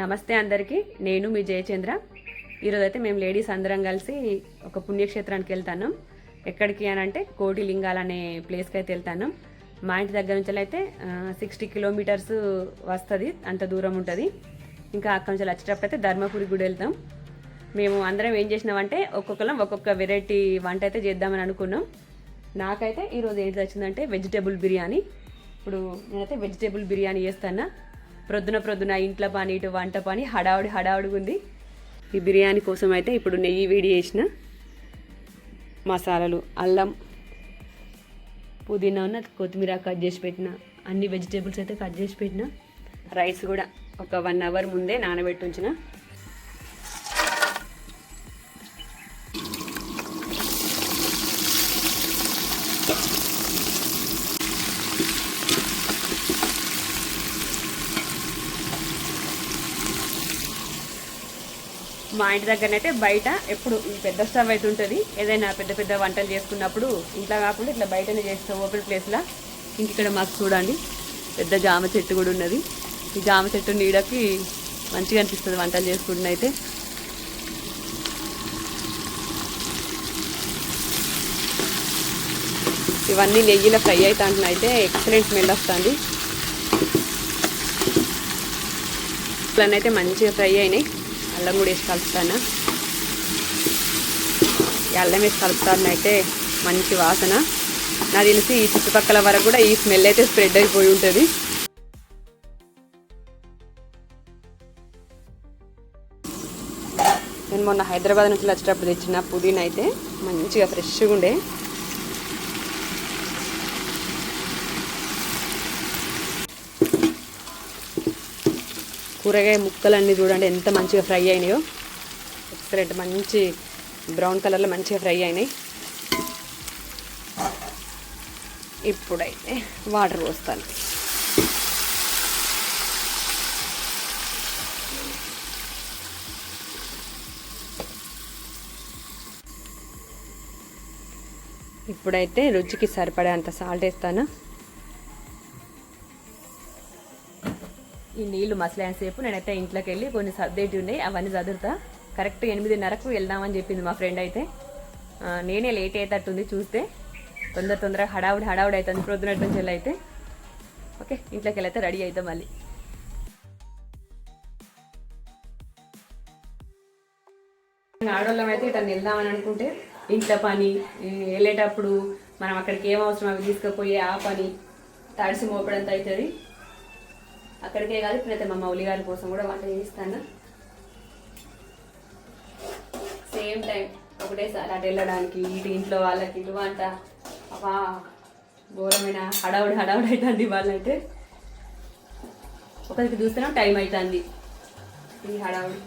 నమస్తే అందరికీ. నేను మీ జయచంద్ర. ఈరోజైతే అయితే మేము లేడీస్ అందరం కలిసి ఒక పుణ్యక్షేత్రానికి వెళ్తాను ఎక్కడికి అని అంటే కోటి లింగాలు అనే ప్లేస్కి అయితే వెళ్తాను మా ఇంటి దగ్గర నుంచి అయితే సిక్స్టీ కిలోమీటర్స్ వస్తుంది అంత దూరం ఉంటుంది. ఇంకా అక్కడి నుంచి వచ్చేటప్పుడు అయితే ధర్మపురి గుడి వెళ్తాం. మేము అందరం ఏం చేసినామంటే ఒక్కొక్కరం ఒక్కొక్క వెరైటీ వంట అయితే చేద్దామని అనుకున్నాం. నాకైతే ఈరోజు ఏంటి వచ్చిందంటే వెజిటేబుల్ బిర్యానీ. ఇప్పుడు నేనైతే వెజిటేబుల్ బిర్యానీ చేస్తాను ప్రొద్దున ప్రొద్దున ఇంట్లో పని ఇటు వంట పని హడావుడి హడావుడిగా ఉంది ఈ బిర్యానీ కోసం అయితే ఇప్పుడు నెయ్యి వేడి చేసిన మసాలాలు అల్లం పుదీనా ఉన్న కొత్తిమీర కట్ చేసి పెట్టిన అన్ని వెజిటేబుల్స్ అయితే కట్ చేసి పెట్టిన. రైస్ కూడా ఒక వన్ అవర్ ముందే నానబెట్టి ఉంచిన. మా ఇంటి దగ్గరనైతే బయట ఎప్పుడు ఈ పెద్ద స్టవ్ అయితే ఉంటుంది. ఏదైనా పెద్ద పెద్ద వంటలు చేసుకున్నప్పుడు ఇంట్లో కాకుండా ఇట్లా బయటనే చేస్తాం ఓపెన్ ప్లేస్లో ఇంక ఇక్కడ మాకు చూడండి పెద్ద జామ చెట్టు కూడా ఉన్నది. ఈ జామ చెట్టు నీడకి మంచిగా అనిపిస్తుంది వంటలు చేసుకుంటున్న అయితే. ఇవన్నీ నెయ్యిలో ఫ్రై అవుతా అయితే ఎక్సలెంట్ స్మెల్ వస్తుంది. ఇట్లనైతే మంచిగా ఫ్రై అయినాయి. అల్లం కూడా వేసి కలుపుతాను. ఈ అల్లం వేసి కలుపుతాను అయితే మంచి వాసన. నాకు తెలిసి ఈ చుట్టుపక్కల వరకు కూడా ఈ స్మెల్ అయితే స్ప్రెడ్ అయిపోయి ఉంటుంది. నేను మొన్న హైదరాబాద్ నుంచి వచ్చేటప్పుడు తెచ్చిన పుదీనా అయితే మంచిగా ఫ్రెష్గా ఉండే. కూరగాయ ముక్కలన్నీ చూడండి ఎంత మంచిగా ఫ్రై అయినాయో. ఎక్సలెంట్ మంచి బ్రౌన్ కలర్లో మంచిగా ఫ్రై అయినాయి. ఇప్పుడైతే వాటర్ పోస్తాను. ఇప్పుడైతే రుచికి సరిపడే అంత సాల్ట్ వేస్తాను. ఈ నీళ్ళు మసలేసేపు నేనైతే ఇంట్లోకి వెళ్ళి కొన్ని సర్దేటి ఉన్నాయి అవన్నీ చదువుతా కరెక్ట్ ఎనిమిదిన్నరకు వెళ్దామని చెప్పింది మా ఫ్రెండ్ అయితే. నేనే లేట్ అయ్యేటట్టుంది చూస్తే. తొందర తొందరగా హడావుడి హడావుడి అవుతుంది ప్రొద్దునట్టు నుంచి వెళ్ళి అయితే ఓకే ఇంట్లోకి వెళ్ళైతే రెడీ అవుతాం మళ్ళీ. ఆడవాళ్ళం అయితే ఇట్లా వెళ్దామని అనుకుంటే ఇంట్లో పని వెళ్ళేటప్పుడు మనం అక్కడికి ఏం అవసరం అవి తీసుకుపోయి ఆ పని తడిసి మోపడంత అవుతుంది. అక్కడికే కాదు ఇప్పుడైతే మా మౌలి గారి కోసం కూడా వంట చేయిస్తాను. సేమ్ టైం ఒకటేసారి అటు వెళ్ళడానికి ఇటు ఇంట్లో వాళ్ళకి ఇటు వంట. అబ్బా ఘోరమైన హడావుడి హడావుడి అవుతుంది వాళ్ళైతే ఒకరికి చూస్తున్నాం టైం అవుతుంది ఈ హడావుడి.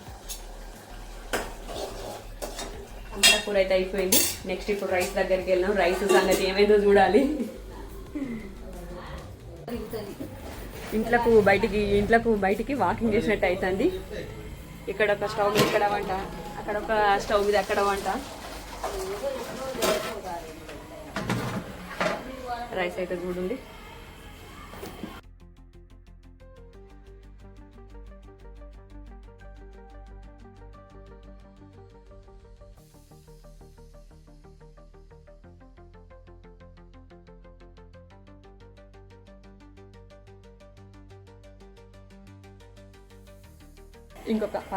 అంతా కూర అయితే అయిపోయింది. నెక్స్ట్ ఇప్పుడు రైస్ దగ్గరికి వెళ్ళాం రైస్ సంగతి ఏమైందో చూడాలి. ఇంట్లకు బయటికి ఇంట్లకు బయటికి వాకింగ్ చేసినట్టు అవుతుంది ఇక్కడ ఒక స్టవ్ మీద ఇక్కడ వంట అక్కడ ఒక స్టవ్ మీద అక్కడ వంట రైస్ అయితే చూడండి.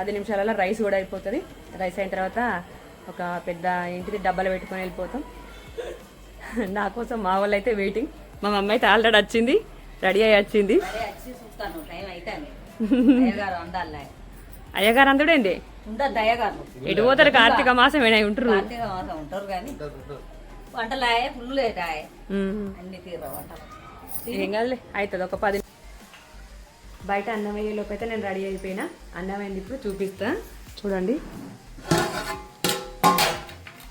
పది నిమిషాలలో రైస్ కూడా అయిపోతుంది. రైస్ అయిన తర్వాత ఒక పెద్ద ఏంటిది డబ్బాలు పెట్టుకొని వెళ్ళిపోతాం. నా కోసం మా వాళ్ళు అయితే వెయిటింగ్ మా మమ్మీ అయితే ఆల్రెడీ వచ్చింది రెడీ అయ్యి వచ్చింది. అయ్యగారు అందడేంది? ఎటు పోతారు? కార్తీక మాసం ఏమైనా ఉంటారు. అన్ని తీర వంటలు. ఏం కాదులే అవుతుంది ఒక పది బయట అన్నం అయ్యేలోపు అయితే నేను రెడీ అయిపోయినా. అన్నం అయింది ఇప్పుడు? చూపిస్తా. చూడండి.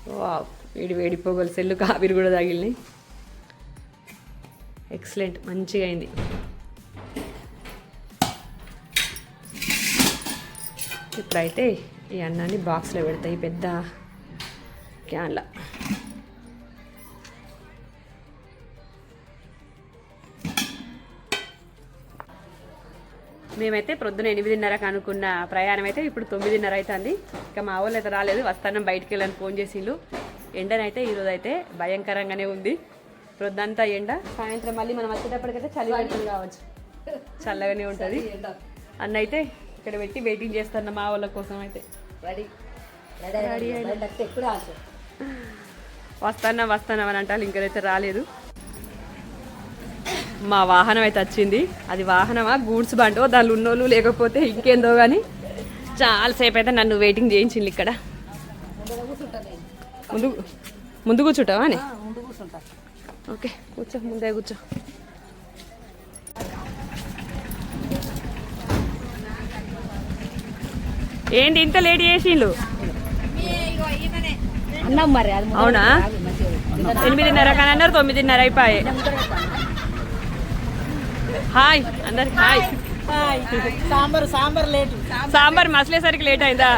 వావ్ వేడి వేడి పొగలు సెల్లు కావిరి కూడా తగిలినాయి. ఎక్సలెంట్ మంచిగా అయింది. ఇప్పుడైతే ఈ అన్నాన్ని బాక్స్లో పెడతాయి పెద్ద క్యాన్లా మేమైతే ప్రొద్దున ఎనిమిదిన్నరకు అనుకున్న ప్రయాణం అయితే ఇప్పుడు తొమ్మిదిన్నర అవుతుంది ఇక మా వాళ్ళు అయితే రాలేదు వస్తానం బయటికి వెళ్ళని ఫోన్ చేసిండు ఎండనైతే ఈరోజు అయితే భయంకరంగానే ఉంది. ప్రొద్దంతా ఎండ సాయంత్రం మళ్ళీ మనం వచ్చేటప్పటికైతే చలి పెడుతుంది కావచ్చు. చల్లగానే ఉంటుంది. అన్న అయితే ఇక్కడ పెట్టి వెయిటింగ్ చేస్తున్న మా వాళ్ళ కోసం అయితే వస్తానా వస్తానా అని అంటారు ఇంకైతే రాలేదు. మా వాహనం అయితే వచ్చింది. అది వాహనమా? గూడ్స్ బండో? దానిలో ఉన్నోళ్ళు లేకపోతే ఇంకేందో కానీ చాలాసేపు అయితే నన్ను వెయిటింగ్ చేయించింది ఇక్కడ. ముందు ముందు కూర్చుంటావా అని? ఓకే కూర్చో ముందే కూర్చో. ఏంటి ఇంత లేట్ చేసిండు అవునా? ఎనిమిదిన్నర కానీ అన్నారు తొమ్మిదిన్నర అయిపోయాయి. హాయ్ అందరికి హాయ్. సాంబార్ సాంబార్ లేటు. సాంబార్ మసలేసరికి లేట్ అయిందా?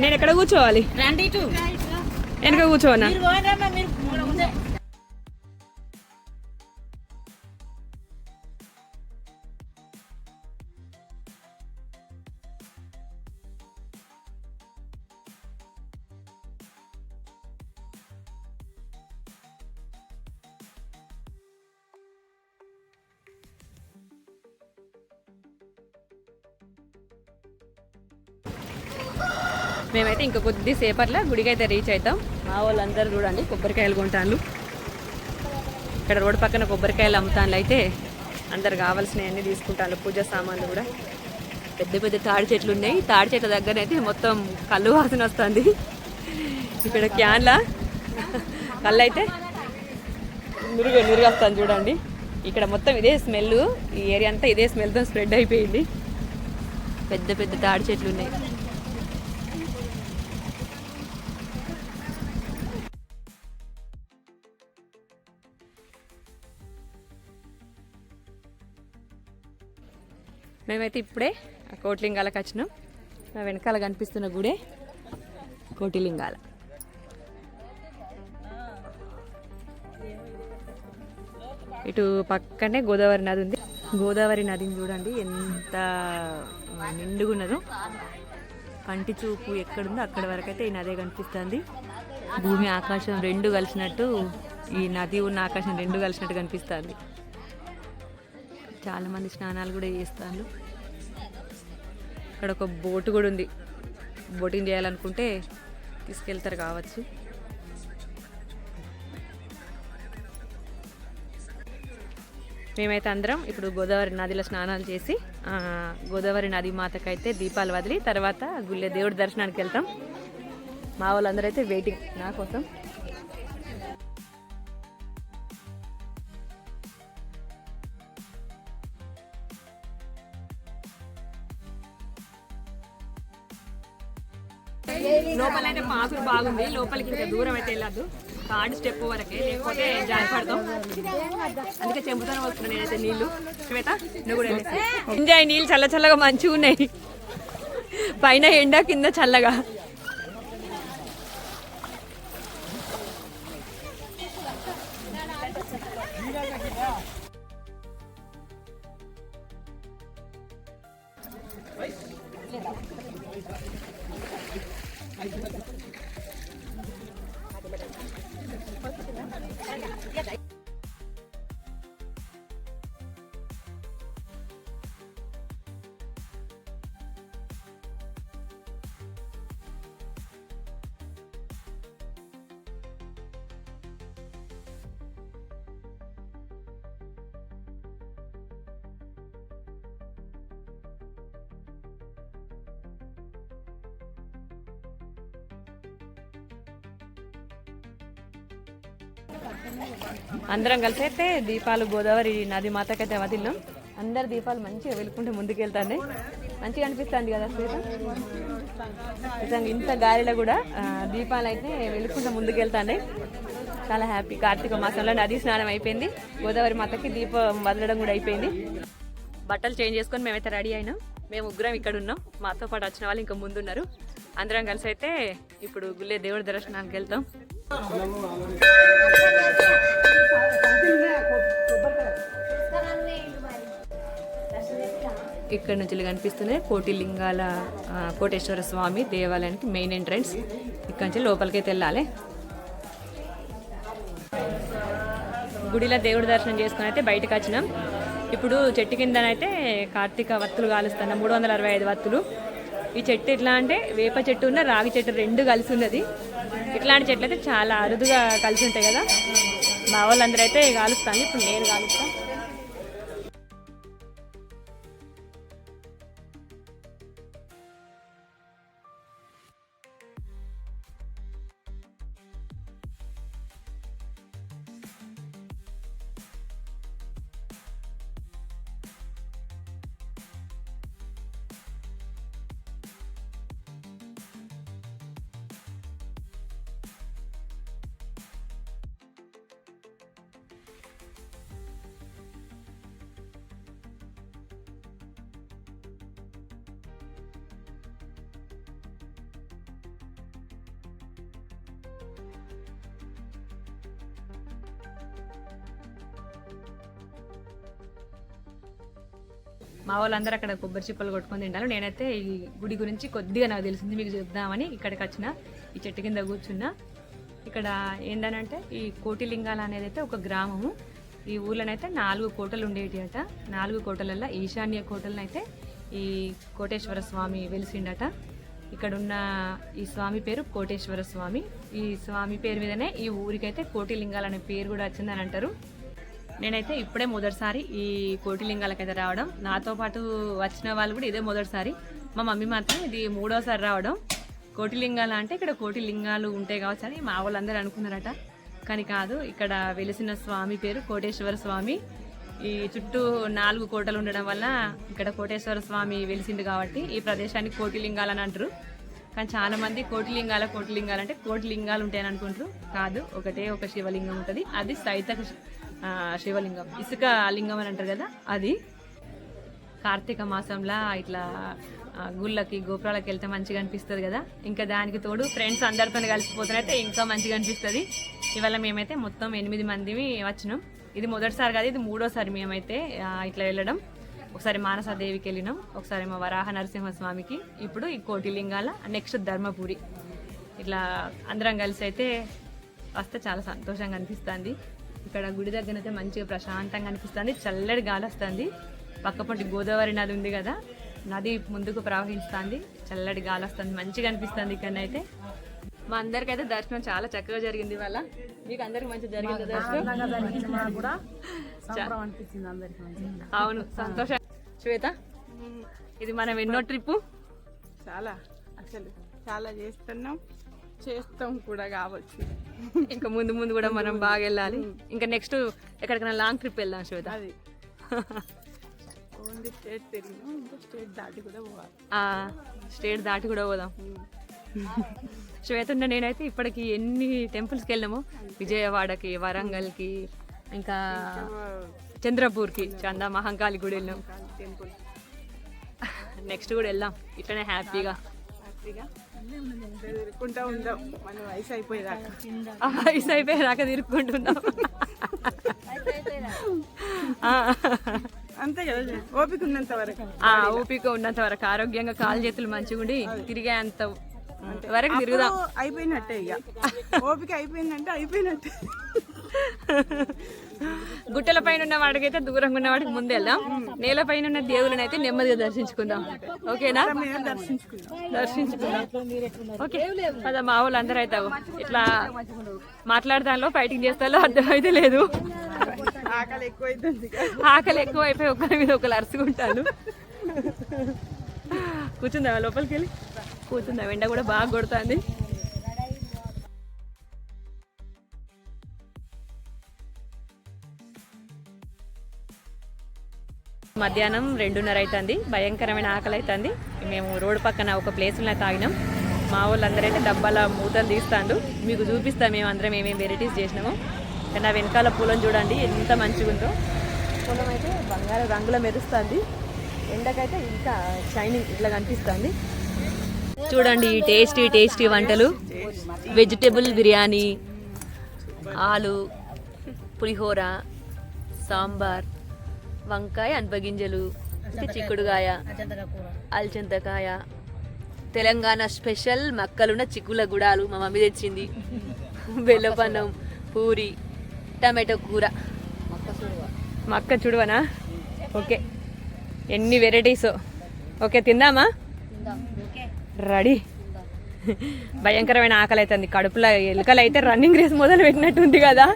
నేను ఎక్కడ కూర్చోవాలి? వెనక కూర్చోనా? మేమైతే ఇంకా కొద్దిసేపట్లో గుడికి అయితే రీచ్ అవుతాం. మా వాళ్ళందరూ చూడండి కొబ్బరికాయలు కొంటాను ఇక్కడ రోడ్డు పక్కన కొబ్బరికాయలు అమ్ముతాను అయితే అందరు కావాల్సినవన్నీ తీసుకుంటాను పూజ సామాన్లు కూడా. పెద్ద పెద్ద తాడి చెట్లు ఉన్నాయి. తాడి చెట్ల దగ్గర అయితే మొత్తం కళ్ళు వాసన వస్తుంది. ఇక్కడ క్యాన్లా కళ్ళు అయితే నురుగు నురుగు చూడండి. ఇక్కడ మొత్తం ఇదే స్మెల్ ఈ ఏరియా అంతా ఇదే స్మెల్తో స్ప్రెడ్ అయిపోయింది. పెద్ద పెద్ద తాడి చెట్లు ఉన్నాయి. మేమైతే ఇప్పుడే ఆ కోటిలింగాలకు వచ్చినాం. నా వెనకాల కనిపిస్తున్న గుడే కోటిలింగాల. ఇటు పక్కనే గోదావరి నది ఉంది. గోదావరి నదిని చూడండి ఎంత నిండుగా నిండుగున్నదో. కంటి చూపు ఎక్కడుందో అక్కడ వరకు అయితే ఈ నదే కనిపిస్తుంది. భూమి ఆకాశం రెండు కలిసినట్టు ఈ నది ఉన్న ఆకాశం రెండు కలిసినట్టు కనిపిస్తుంది. చాలామంది స్నానాలు కూడా చేస్తారు. ఇక్కడ ఒక బోటు కూడా ఉంది. బోటింగ్ చేయాలనుకుంటే తీసుకెళ్తారు కావచ్చు. మేమైతే అందరం ఇప్పుడు గోదావరి నదిలో స్నానాలు చేసి గోదావరి నది మాతకైతే దీపాలు వదిలి తర్వాత గుళ్ళే దేవుడి దర్శనానికి వెళ్తాం. మా వాళ్ళందరూ అయితే వెయిటింగ్ నా కోసం. లోపలికి ఇంకా దూరం అయితే వెళ్ళద్దు. థర్డ్ స్టెప్ వరకే లేకపోతే జారి పడతాం. అందుకే చెంపుతానే వస్తున్నాను నేనైతే నీళ్ళు. శ్వేత నువ్వు కూడా ఎంజాయ్ నీళ్ళు చల్ల చల్లగా మంచిగా ఉన్నాయి. పైన ఎండ కింద చల్లగా. Có cái sự ánh. అందరం కలిసి అయితే దీపాలు గోదావరి నది మాతకైతే వదిలినాం అందరు దీపాలు మంచిగా వెలుకుంటే ముందుకెళ్తాండి. మంచిగా అనిపిస్తుంది కదా శ్వేత? నిజంగా ఇంత గాలిలో కూడా దీపాలు అయితే వెలుకుంటే ముందుకెళ్తాండి. చాలా హ్యాపీ. కార్తీక మాసంలో నది స్నానం అయిపోయింది. గోదావరి మాతకి దీపం వదలడం కూడా అయిపోయింది. బట్టలు చేంజ్ చేసుకొని మేమైతే రెడీ అయినాం. మేము ముగ్గురం ఇక్కడ ఉన్నాం. మాతో పాటు వచ్చిన వాళ్ళు ఇంకా ముందున్నారు. అందరం కలిసి అయితే ఇప్పుడు గుళ్ళే దేవుడి దర్శనానికి వెళ్తాం. ఇక్కడ నుంచి కనిపిస్తున్నాయి కోటి లింగాల కోటేశ్వర స్వామి దేవాలయానికి మెయిన్ ఎంట్రన్స్. ఇక్కడ నుంచి లోపలికైతే వెళ్ళాలి. గుడిలో దేవుడి దర్శనం చేసుకుని అయితే బయటకు వచ్చినాం. ఇప్పుడు చెట్టు కిందనైతే కార్తీక వత్తులు కాలుస్తున్నాం మూడు వందల అరవై ఐదు వత్తులు. ఈ చెట్టు ఎట్లా అంటే వేప చెట్టు ఉన్న రాగి చెట్టు రెండు కలిసి ఉన్నది. ఇట్లాంటి చెట్లు అయితే చాలా అరుదుగా కలిసి ఉంటాయి కదా. మా వాళ్ళందరూ అయితే కాలుస్తాను ఇప్పుడు నేను కాలుస్తాను మా వాళ్ళందరూ అక్కడ కొబ్బరి చిప్పలు కొట్టుకొని తింటారు. నేనైతే ఈ గుడి గురించి కొద్దిగా నాకు తెలిసింది మీకు చెప్దామని ఇక్కడికి వచ్చిన ఈ చెట్టు కింద కూర్చున్నా. ఇక్కడ ఏంటనంటే ఈ కోటిలింగాలు అనేది అయితే ఒక గ్రామము. ఈ ఊర్లోనైతే నాలుగు కోటలు ఉండేటి అట నాలుగు కోటలల్లో ఈశాన్య కోటలనైతే ఈ కోటేశ్వర స్వామి వెలిసిండట. ఇక్కడ ఉన్న ఈ స్వామి పేరు కోటేశ్వర స్వామి. ఈ స్వామి పేరు మీదనే ఈ ఊరికైతే కోటిలింగాలు అనే పేరు కూడా వచ్చిందని అంటారు. నేనైతే ఇప్పుడే మొదటిసారి ఈ కోటిలింగాలకైతే రావడం. నాతో పాటు వచ్చిన వాళ్ళు కూడా ఇదే మొదటిసారి. మా మమ్మీ మాత్రం ఇది మూడోసారి రావడం. కోటిలింగాలు అంటే ఇక్కడ కోటి లింగాలు ఉంటాయి కావచ్చు అని మా వాళ్ళందరూ అనుకున్నారట. కానీ కాదు ఇక్కడ వెలిసిన స్వామి పేరు కోటేశ్వర స్వామి. ఈ చుట్టూ నాలుగు కోటలు ఉండడం వల్ల ఇక్కడ కోటేశ్వర స్వామి వెలిసింది కాబట్టి ఈ ప్రదేశాన్ని కోటిలింగాలు అని అంటారు. కానీ చాలా మంది కోటిలింగాల కోటిలింగాలు అంటే కోటి లింగాలు ఉంటాయని అనుకుంటారు. కాదు ఒకటే ఒక శివలింగం ఉంటుంది. అది సైతక శివలింగం. ఇసుక లింగం అని అంటారు కదా అది. కార్తీక మాసంలో ఇట్లా గుళ్ళకి గోపురాలకి వెళ్తే మంచిగా అనిపిస్తుంది కదా. ఇంకా దానికి తోడు ఫ్రెండ్స్ అందరితో కలిసిపోతున్నైతే ఇంకా మంచిగా అనిపిస్తుంది. ఇవాళ మేమైతే మొత్తం ఎనిమిది మంది వచ్చినాం. ఇది మొదటిసారి కాదు ఇది మూడోసారి మేమైతే ఇట్లా వెళ్ళడం. ఒకసారి మానసాదేవికి వెళ్ళినాం ఒకసారి మా వరాహ నరసింహస్వామికి. ఇప్పుడు ఈ కోటిలింగాల నెక్స్ట్ ధర్మపురి. ఇట్లా అందరం కలిసి అయితే వస్తే చాలా సంతోషంగా అనిపిస్తుంది. ఇక్కడ గుడి దగ్గర అయితే మంచిగా ప్రశాంతంగా అనిపిస్తుంది. చల్లటి గాలి వస్తుంది. పక్కపొంటి గోదావరి నది ఉంది కదా నది ముందుకు ప్రవహిస్తుంది. చల్లటి గాలి వస్తుంది. మంచిగా అనిపిస్తుంది ఇక్కడనైతే. మా అందరికైతే దర్శనం చాలా చక్కగా జరిగింది వాళ్ళ మీకు అందరికి మంచిగా జరిగింది దర్శనం? అవును సంతోషం. శ్వేత ఇది మనం ఎన్నో ట్రిప్పు? చాలా అసలు చాలా చేస్తున్నాం. చేస్తాం కూడా కావచ్చు. ఇంకా ముందు ముందు కూడా మనం బాగా వెళ్ళాలి. ఇంకా నెక్స్ట్ ఎక్కడికైనా లాంగ్ ట్రిప్ వెళ్దాం శ్వేత. అది. ఓన్లీ స్టేట్ తిరిగినాం ఇంకా స్టేట్ దాటి కూడా పోవాలి. స్టేట్ దాటి కూడా పోదాం. శ్వేత ఉన్న నేనైతే ఇప్పటికి ఎన్ని టెంపుల్స్కి వెళ్ళాము? విజయవాడకి వరంగల్కి ఇంకా చంద్రపూర్కి చందా మహంకాళి గుడి వెళ్ళాం. టెంపుల్. నెక్స్ట్ కూడా వెళ్దాం. ఇట్లనే హ్యాపీగా. హ్యాపీగా. తిరుగుకుంటా ఉందాం మన వయసు అయిపోయేదాకా. వయసు అయిపోయేదాకా తిరుక్కుంటున్నాం. అంతే కదా ఓపిక ఉన్నంత వరకు. ఆ ఓపిక ఉన్నంత వరకు. ఆరోగ్యంగా కాలు చేతులు మంచిగా ఉండి తిరిగే అంత. వరకు తిరుగుదాం. అయిపోయినట్టే ఇక. ఓపిక అయిపోయిందంటే అయిపోయినట్టే. గుట్టల పైన ఉన్న వాడికైతే దూరంగా ఉన్న వాడికి ముందు వెళ్దాం. నేల పైన ఉన్న దేవుళ్ళని అయితే నెమ్మదిగా దర్శించుకుందాం. ఓకేనా? దర్శించుకుందాం. దర్శించుకుందాం ఓకే పద మా వాళ్ళు అందరూ అవుతావు ఇట్లా మాట్లాడదానిలో ఫైటింగ్ చేస్తాలో అర్థమైతే లేదు. ఆకలి ఎక్కువ అవుతుంది ఆకలి ఎక్కువ అయిపోయి ఒకరి మీద ఒకరు అరుచుకుంటాను కూర్చుందావా లోపలికి వెళ్ళి కూర్చుందాం ఎండ కూడా బాగా కొడుతుంది. మధ్యాహ్నం రెండున్నర అవుతుంది భయంకరమైన ఆకలి అవుతుంది మేము రోడ్డు పక్కన ఒక ప్లేస్లో తాగినాం. మా వాళ్ళందరూ అయితే డబ్బాల మూతలు తీస్తాండు మీకు చూపిస్తాం మేము అందరం ఏమేమి వెరైటీస్ చేసినాము. కానీ ఆ వెనకాల పూలను చూడండి ఎంత మంచిగా ఉందో. పొలం అయితే బంగారు రంగులో మెరుస్తుంది. ఎండకైతే ఇంకా షైనింగ్ ఇట్లా కనిపిస్తుంది. చూడండి టేస్టీ టేస్టీ వంటలు. వెజిటేబుల్ బిర్యానీ ఆలు పులిహోర సాంబార్. వంకాయ అనపగింజలు చిక్కుడుగాయ. అల్చంతకాయ. తెలంగాణ స్పెషల్ మక్కలున్న చిక్కుల గుడాలు మా మమ్మీ తెచ్చింది. బెల్లపన్నం పూరి టమాటో కూర. మా అక్క చూడవనా? ఓకే. ఎన్ని వెరైటీస్? ఓకే తిందామా? రెడీ. భయంకరమైన ఆకలి అవుతుంది కడుపులో ఎలుకలు అయితే రన్నింగ్ రేస్ మొదలు పెట్టినట్టుంది కదా.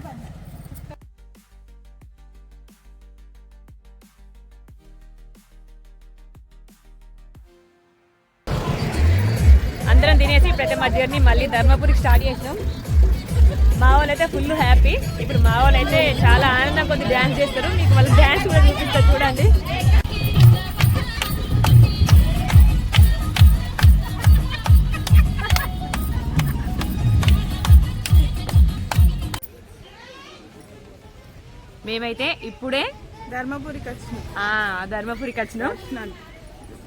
మా జర్నీ మళ్ళీ ధర్మపురికి స్టార్ట్ చేసినాం. మా వాళ్ళు అయితే ఫుల్ హ్యాపీ ఇప్పుడు మా వాళ్ళు అయితే చాలా ఆనందం కొద్ది డ్యాన్స్ చేస్తారు. మీకు వాళ్ళ డ్యాన్స్ కూడా చూపిస్తారు చూడండి. మేమైతే ఇప్పుడే ధర్మపురికి వచ్చినాం. ఆ, ధర్మపురికి వచ్చినాం.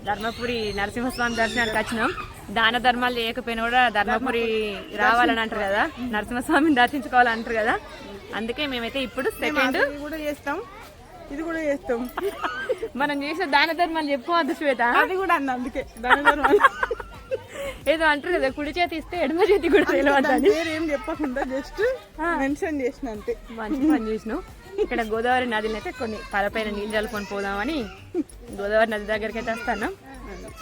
ధర్మపురి నరసింహస్వామి దర్శనానికి వచ్చినాం. దాన ధర్మాలు చేయకపోయినా కూడా ధర్మపురి రావాలని అంటారు కదా. నరసింహస్వామిని దర్శించుకోవాలని అంటారు కదా. అందుకే మేమైతే ఇప్పుడు సెకండ్ కూడా చేస్తాం. ఇది కూడా చేస్తాం. మనం చేసే దాన ధర్మాలు చెప్పుకోవద్దు శ్వేత అది కూడా అన్న అందుకే. దాని ధర్మం. ఏదో అంటారు కదా కుడి చేతి ఇస్తే ఎడమ చేతి కూడా పేరు ఏం చెప్పకుండా జస్ట్ మెన్షన్ చేసిన అంతే. మంచి పని చేసినావు. ఇక్కడ గోదావరి నదిని అయితే కొన్ని పరపైన నీళ్ళు చల్లుకొని పోదామని గోదావరి నది దగ్గరికి అయితే వస్తాను.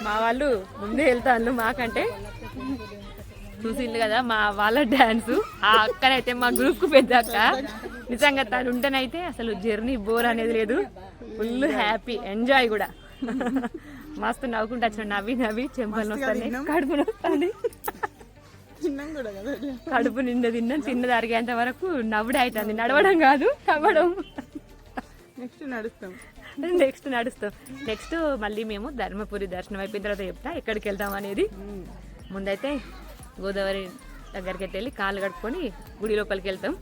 మా వాళ్ళు ముందే వెళ్తాను మాకంటే. చూసిండు కదా మా వాళ్ళ డాన్స్. ఆ అక్కనైతే మా గ్రూప్కు పెద్ద అక్క. నిజంగా తను ఉంటేనైతే అసలు జర్నీ బోర్ అనేది లేదు. ఫుల్ హ్యాపీ ఎంజాయ్ కూడా. మస్తు నవ్వుకుంటా వచ్చిన నవ్వి నవ్వి చెంపలు వస్తాయి కడుపు వస్తుంది కడుపు నిండా తిన్నాం తిన్నది అరిగేంత వరకు నవ్వుడే అవుతుంది నడవడం కాదు నవ్వడం. నెక్స్ట్ నడుస్తాం. నెక్స్ట్ నడుస్తాం. నెక్స్ట్ మళ్ళీ మేము ధర్మపురి దర్శనం అయిపోయిన తర్వాత చెప్తా ఎక్కడికి వెళ్తాం అనేది. ముందైతే గోదావరి దగ్గరికి వెళ్ళి కాళ్ళు కట్టుకొని గుడి లోపలికి వెళ్తాం.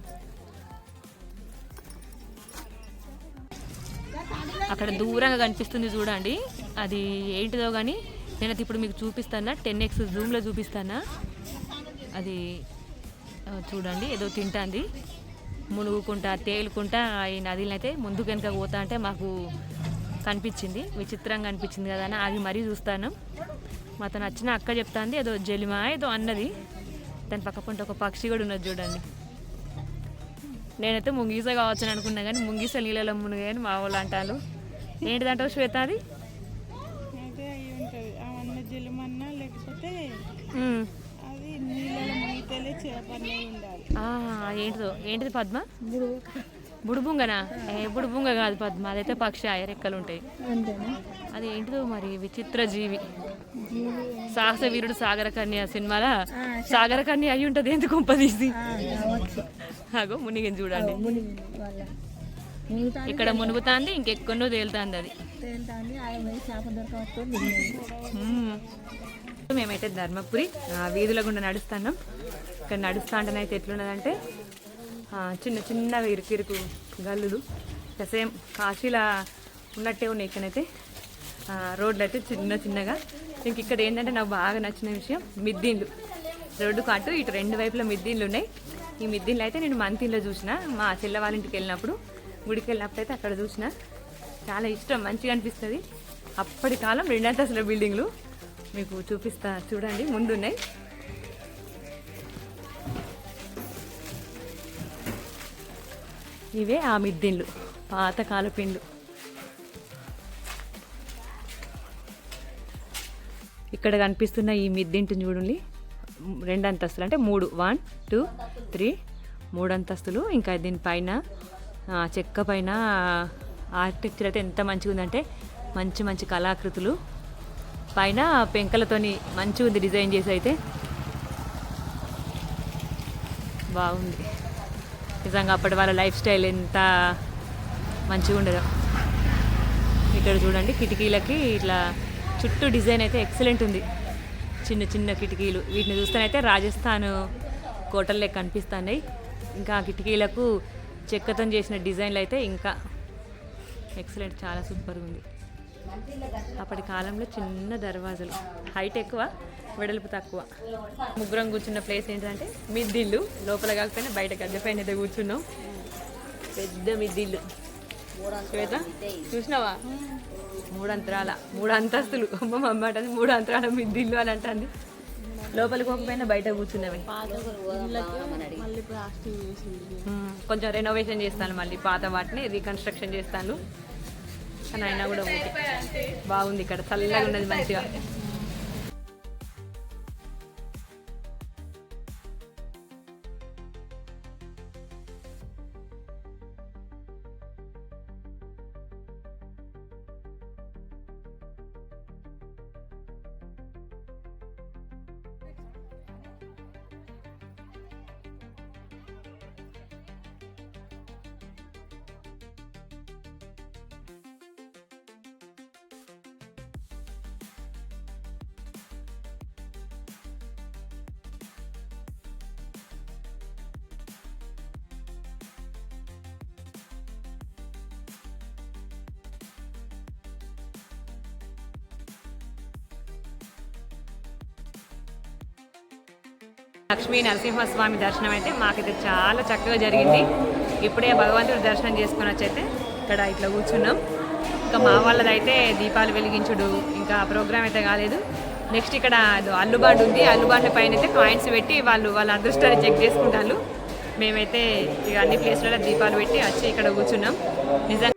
అక్కడ దూరంగా కనిపిస్తుంది చూడండి. అది ఏంటిదో కానీ నేనైతే ఇప్పుడు మీకు చూపిస్తానా టెన్ ఎక్స్ జూమ్లో చూపిస్తానా? అది చూడండి ఏదో తింటాంది. మునుగుకుంటా తేలుకుంటా ఈ నదిని అయితే ముందుకు వెనక పోతా అంటే మాకు కనిపించింది విచిత్రంగా అనిపించింది కదా అని ఆగి మరీ చూస్తాను. మాతో నచ్చిన అక్క చెప్తాంది ఏదో జలిమా ఏదో అన్నది. దాని పక్క పంట ఒక పక్షి కూడా ఉన్నది చూడండి. నేనైతే ముంగీస కావచ్చని అనుకున్నా కానీ ముంగీస నీళ్ళలో మునిగాయని మా వాళ్ళు అంటారు. ఏంటిదంటావు శ్వేత అది? లేకపోతే ఉమ్. అది నీళ్ళలో మునిగితేలే చేపనే ఉండాలి ఆ, ఏంటిదో? ఏంటిది పద్మ? బుడుబుంగనా? ఏ బుడుబుంగ కాదు పద్మ. అదైతే పక్షి రెక్కలు ఉంటాయి అది ఏంటిదో మరి? విచిత్ర జీవి. సాహస వీరుడు సాగర కన్య సినిమాల? సాగర కన్య అయి ఉంటది ఎందుకు కొంపదీసి అగో మునిగిని చూడండి. ఇక్కడ మునుగుతాంది ఇంకెక్కడో తేలుతాంది అది. మ్మ్. మేమైతే ధర్మపురి వీధుల గుండా నడుస్తున్నాం. ఇక్కడ నడుస్తా అయితే ఎట్లున్నదంటే చిన్న చిన్నగా ఇరుకు ఇరుకు గల్లులు. ఇక సేమ్ కాశీలా ఉన్నట్టే ఉన్నాయి ఇక్కడైతే. రోడ్లు అయితే చిన్న చిన్నగా. ఇంక ఇక్కడ ఏంటంటే నాకు బాగా నచ్చిన విషయం మిద్దీన్లు. రోడ్డుకు అటు ఇటు రెండు వైపుల మిద్దీన్లు ఉన్నాయి. ఈ మిద్దీన్లు అయితే నేను మంతిలో చూసిన. మా చెల్లె వాళ్ళ ఇంటికి వెళ్ళినప్పుడు గుడికి వెళ్ళినప్పుడు అయితే అక్కడ చూసిన. చాలా ఇష్టం మంచిగా అనిపిస్తుంది. అప్పటి కాలం రెండంతస్తుల బిల్డింగ్లు మీకు చూపిస్తా చూడండి ముందున్నాయి. ఇవే ఆ మిద్దిండ్లు పాతకాల పిండ్లు. ఇక్కడ కనిపిస్తున్న ఈ మిద్దింటిని చూడండి. రెండు అంతస్తులు అంటే మూడు. వన్ టూ త్రీ మూడు అంతస్తులు. ఇంకా దీనిపైన పైన చెక్క పైన ఆర్కిటెక్చర్ అయితే ఎంత మంచిగా ఉందంటే మంచి మంచి కళాకృతులు. పైన పెంకలతోని మంచిగా ఉంది డిజైన్ చేసి అయితే. బాగుంది. నిజంగా అప్పటి వాళ్ళ లైఫ్ స్టైల్ ఎంత మంచిగా ఉండదు. ఇక్కడ చూడండి కిటికీలకి ఇట్లా చుట్టూ డిజైన్ అయితే ఎక్సలెంట్ ఉంది. చిన్న చిన్న కిటికీలు. వీటిని చూస్తేనైతే రాజస్థాన్ కోటల్లో కనిపిస్తున్నాయి. ఇంకా ఆ కిటికీలకు చెక్కతో చేసిన డిజైన్లు అయితే ఇంకా ఎక్సలెంట్ చాలా సూపర్గా ఉంది. అప్పటి కాలంలో చిన్న దర్వాజలు. హైట్ ఎక్కువ. వెడల్పు తక్కువ. ముగ్గురం కూర్చున్న ప్లేస్ ఏంటంటే మిద్దిల్లు. లోపల కాకపోయినా బయట గద్దె పైన అయితే కూర్చున్నాం. పెద్ద మిద్దిల్లు. శ్వేత చూసినావా? మూడు అంతరాల మూడు అంతస్తులు అమ్మ అమ్మ మూడు అంతరాల మిద్దిల్లు అని అంటుంది. లోపలికి పోకపోయినా బయట కూర్చున్నవి కొంచెం రెనోవేషన్ చేస్తాను మళ్ళీ. పాత వాటిని రీకన్స్ట్రక్షన్ చేస్తాను. కానీ అయినా కూడా బాగుంది ఇక్కడ. చల్లగా ఉన్నది మంచిగా. లక్ష్మీ నరసింహస్వామి దర్శనం అయితే మాకైతే చాలా చక్కగా జరిగింది. ఇప్పుడే భగవంతుడి దర్శనం చేసుకుని వచ్చైతే ఇక్కడ ఇట్లా కూర్చున్నాం. ఇంకా మా వాళ్ళదైతే దీపాలు వెలిగించుడు ఇంకా ప్రోగ్రామ్ అయితే కాలేదు. నెక్స్ట్ ఇక్కడ అల్లుబాటు ఉంది. అల్లుబాటు పైన అయితే కాయిన్స్ పెట్టి వాళ్ళు వాళ్ళ అదృష్టాన్ని చెక్ చేసుకుంటారు. మేమైతే ఇక అన్ని ప్లేస్లలో దీపాలు పెట్టి వచ్చి ఇక్కడ కూర్చున్నాం. నిజంగా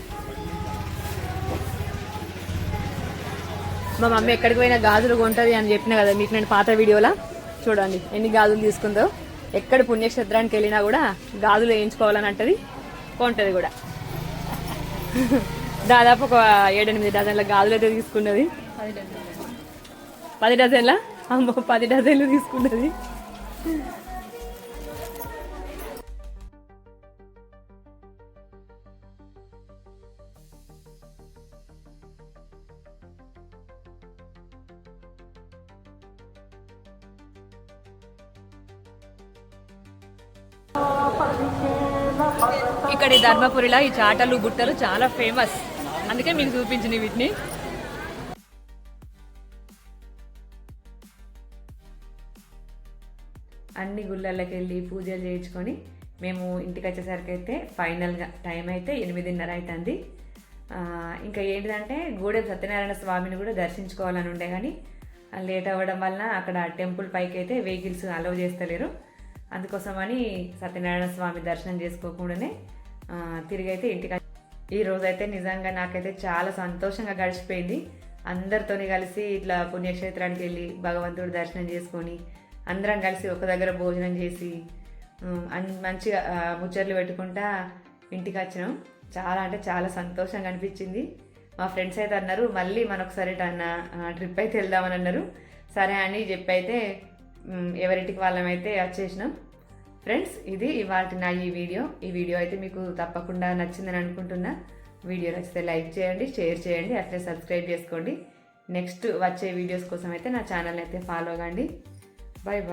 మా మమ్మీ ఎక్కడికి పోయినా గాజులు కొంటుంది అని చెప్పిన కదా మీకు నేను పాత వీడియోలో? చూడండి ఎన్ని గాజులు తీసుకుందో. ఎక్కడ పుణ్యక్షేత్రానికి వెళ్ళినా కూడా గాజులు వేయించుకోవాలని అంటది కొంటది కూడా. దాదాపు ఒక ఏడెనిమిది డజన్ల గాజులు అయితే తీసుకున్నది. పది డజన్ల? అమ్మో పది డజన్లు తీసుకున్నది. ఇక్కడ ఈ ధర్మపురిలో ఈ చాటలు గుట్టలు చాలా ఫేమస్ అందుకే మీకు చూపించింది వీటిని. అన్ని గుళ్ళకి వెళ్ళి పూజలు చేయించుకొని మేము ఇంటికి వచ్చేసరికి అయితే ఫైనల్గా టైం అయితే ఎనిమిదిన్నర అవుతుంది ఇంకా ఏంటిదంటే గూడెం సత్యనారాయణ స్వామిని కూడా దర్శించుకోవాలని ఉండే కానీ లేట్ అవ్వడం వలన అక్కడ టెంపుల్ పైకి అయితే వెహికల్స్ అలౌ చేస్తలేరు. అందుకోసమని సత్యనారాయణ స్వామి దర్శనం చేసుకోకుండానే తిరిగి అయితే ఇంటికి ఈ రోజైతే నిజంగా నాకైతే చాలా సంతోషంగా గడిచిపోయింది. అందరితోని కలిసి ఇట్లా పుణ్యక్షేత్రానికి వెళ్ళి భగవంతుడు దర్శనం చేసుకొని అందరం కలిసి ఒక దగ్గర భోజనం చేసి అన్- మంచిగా ముచ్చట్లు పెట్టుకుంటా ఇంటికి వచ్చినాం. చాలా అంటే చాలా సంతోషంగా అనిపించింది. మా ఫ్రెండ్స్ అయితే అన్నారు మళ్ళీ మనొకసారి అన్న ట్రిప్ అయితే వెళ్దామని అన్నారు. సరే అని చెప్పి అయితే ఎవరింటికి వాళ్ళమైతే వచ్చేసినాం. ఫ్రెండ్స్ ఇది ఇవాళ నా ఈ వీడియో. ఈ వీడియో అయితే మీకు తప్పకుండా నచ్చిందని అనుకుంటున్నా. వీడియో నచ్చితే లైక్ చేయండి షేర్ చేయండి అట్లే సబ్స్క్రైబ్ చేసుకోండి. నెక్స్ట్ వచ్చే వీడియోస్ కోసం అయితే నా ఛానల్ అయితే ఫాలో అవ్వండి. Bye bye